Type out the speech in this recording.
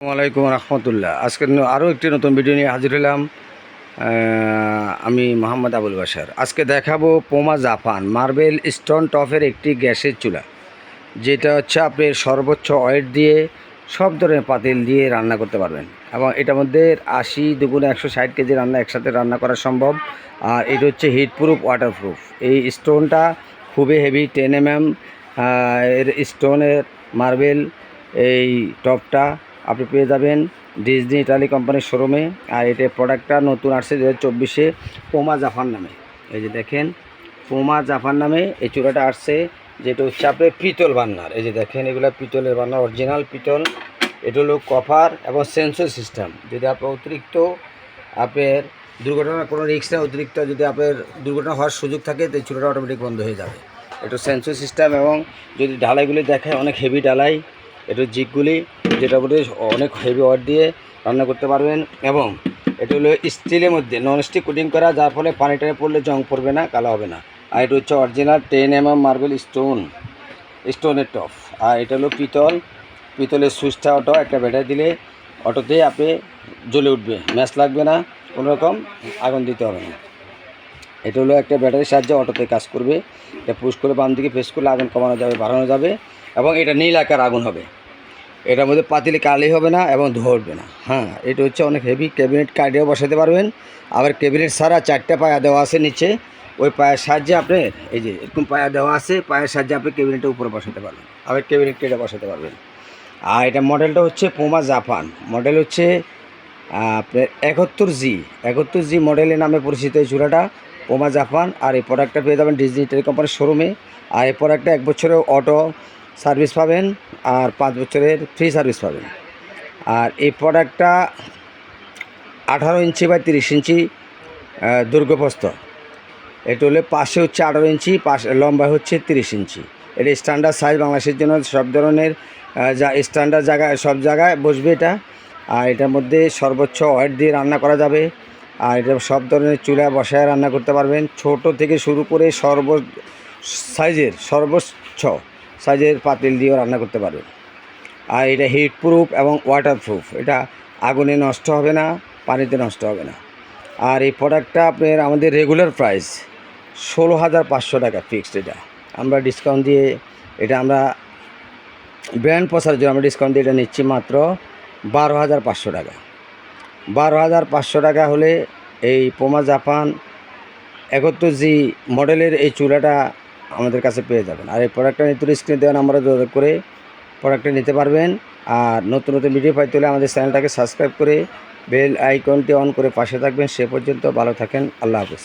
আসসালামাইকুম রহমতুল্লাহ। আজকে আরও একটি নতুন ভিডিও নিয়ে হাজির হলাম। আমি মোহাম্মদ আবুল বাসার আজকে দেখাবো পোমা জাপান মার্বেল স্টোন টফের একটি গ্যাসের চুলা, যেটা হচ্ছে আপনি সর্বোচ্চ ওয়েট দিয়ে, সব ধরনের পাতিল দিয়ে রান্না করতে পারবেন। এবং এটার মধ্যে আশি দুগুণে একশো ষাট কেজি রান্না একসাথে রান্না করা সম্ভব। আর এটা হচ্ছে হিট প্রুফ ওয়াটার প্রুফ এই স্টোনটা খুবই হেভি টেন এম এম এর স্টোনের মার্বেল এই টপটা আপনি পেয়ে যাবেন ডিজনি ইটালি কোম্পানির শোরুমে আর এটা প্রোডাক্টটা নতুন আসছে দু হাজার চব্বিশে পোমা জাফান নামে। এই যে দেখেন পোমা জাফান নামে এই চূড়াটা আসছে, যেটা হচ্ছে আপনার পিতল বান্নার। এই যে দেখেন, এগুলো পিতলের বান্নার অরিজিনাল পিতল। এটা হলো কপার এবং সেন্সর সিস্টেম যদি আপনার অতিরিক্ত আপনার দুর্ঘটনার কোনো রিস্ক নেই অতিরিক্ত যদি আপনার দুর্ঘটনা হওয়ার সুযোগ থাকে, তো এই চূড়াটা অটোমেটিক বন্ধ হয়ে যাবে। এটা সেন্সর সিস্টেম এবং যদি ঢালাইগুলি দেখে অনেক হেভি ঢালাই। এটা জিগগুলি যেটা বলে অনেক হেভি ওয়াট দিয়ে রান্না করতে পারবেন এবং এটা হলো স্টিলের মধ্যে নন স্টিক কোটিং করা, যার ফলে পানি টানি পড়লে জং পড়বে না, কালো হবে না। আর এটা হচ্ছে original ten M M marble stone স্টোনের টপ আর এটা হলো পিতল, পিতলের সুইচটা অটো, একটা ব্যাটারি দিলে অটোতে আপনি জ্বলে উঠবে, ম্যাচ লাগবে না কোনো রকম আগুন দিতে হবে না। এটা হলো একটা ব্যাটারির সাহায্যে অটোতে কাজ করবে, এটা পুশ করে বাম দিকে প্রেস করলে আগুন কমানো যাবে, বাড়ানো যাবে, এবং এটা নীল আকার আগুন হবে। এটার মধ্যে পাতিলে কালি হবে না এবং উঠবে না। হ্যাঁ এটা হচ্ছে অনেক হেভি ক্যাবিনেট কার্ডেও বসাতে পারবেন। আবার ক্যাবিনেট সারা চারটে পায়া দেওয়া আছে নিচে। ওই পায়ের সাহায্যে আপনি, এই যে এরকম পায়া দেওয়া আছে, পায়ের সাহায্যে আপনি ক্যাবিনেটের উপরে বসাতে পারবেন। আবার ক্যাবিনেট কেটে বসাতে পারবেন। আর এটা মডেলটা হচ্ছে পোমা জাপান মডেল হচ্ছে আপনার একাত্তর জি। একাত্তর জি মডেলের নামে পরিচিত এই চূড়াটা পোমা জাপান আর এই প্রোডাক্টটা পেয়ে যাবেন ডিজনি টেলিকম্পানির শোরুমে আর এই প্রোডাক্টটা এক বছরের অটো সার্ভিস পাবেন আর পাঁচ বছরের ফ্রি সার্ভিস পাবেন। আর এই প্রোডাক্টটা আঠারো ইঞ্চি বা তিরিশ ইঞ্চি আহ, দৈর্ঘ্যপ্রস্থ এটা হলে পাশে হচ্ছে আঠারো ইঞ্চি পাশে লম্বা হচ্ছে তিরিশ ইঞ্চি। এটা স্ট্যান্ডার্ড সাইজ বাংলাদেশের জন্য সব ধরনের যা স্ট্যান্ডার্ড জায়গায় সব জায়গায় বসবে এটা। আর এটার মধ্যে সর্বোচ্চ ওয়েট দিয়ে রান্না করা যাবে। আর এটা সব ধরনের চুলা বসায় রান্না করতে পারবেন। ছোট থেকে শুরু করে সর্ব সাইজের সর্বোচ্চ সাইজের পাতিল দিয়েও রান্না করতে পারবেন আর এটা হিট প্রুফ এবং ওয়াটার প্রুফ এটা আগুনে নষ্ট হবে না, পানিতে নষ্ট হবে না। আর এই প্রোডাক্টটা আপনার আমাদের রেগুলার প্রাইস ষোলো হাজার পাঁচশো টাকা ফিক্সড এটা। আমরা ডিসকাউন্ট দিয়ে এটা আমরা ব্র্যান্ড প্রসারের জন্য আমরা ডিসকাউন্ট দিয়ে এটা নিচ্ছি মাত্র বারো হাজার পাঁচশো টাকা। বারো হাজার পাঁচশো টাকা হলে এই পোমা জাপান একাত্তর জি মডেলের এই চুলাটা আমাদের কাছে পেয়ে যাবেন। আর এই প্রোডাক্টটা নিতুর স্ক্রিনে দেওয়া নাম্বারে যোগাযোগ করে প্রোডাক্টটা নিতে পারবেন। আর নতুন নতুন ভিডিও পাই তুলে আমাদের চ্যানেলটাকে সাবস্ক্রাইব করে বেল আইকনটি অন করে পাশে থাকবেন। সে পর্যন্ত ভালো থাকেন। আল্লাহ হাফিজ।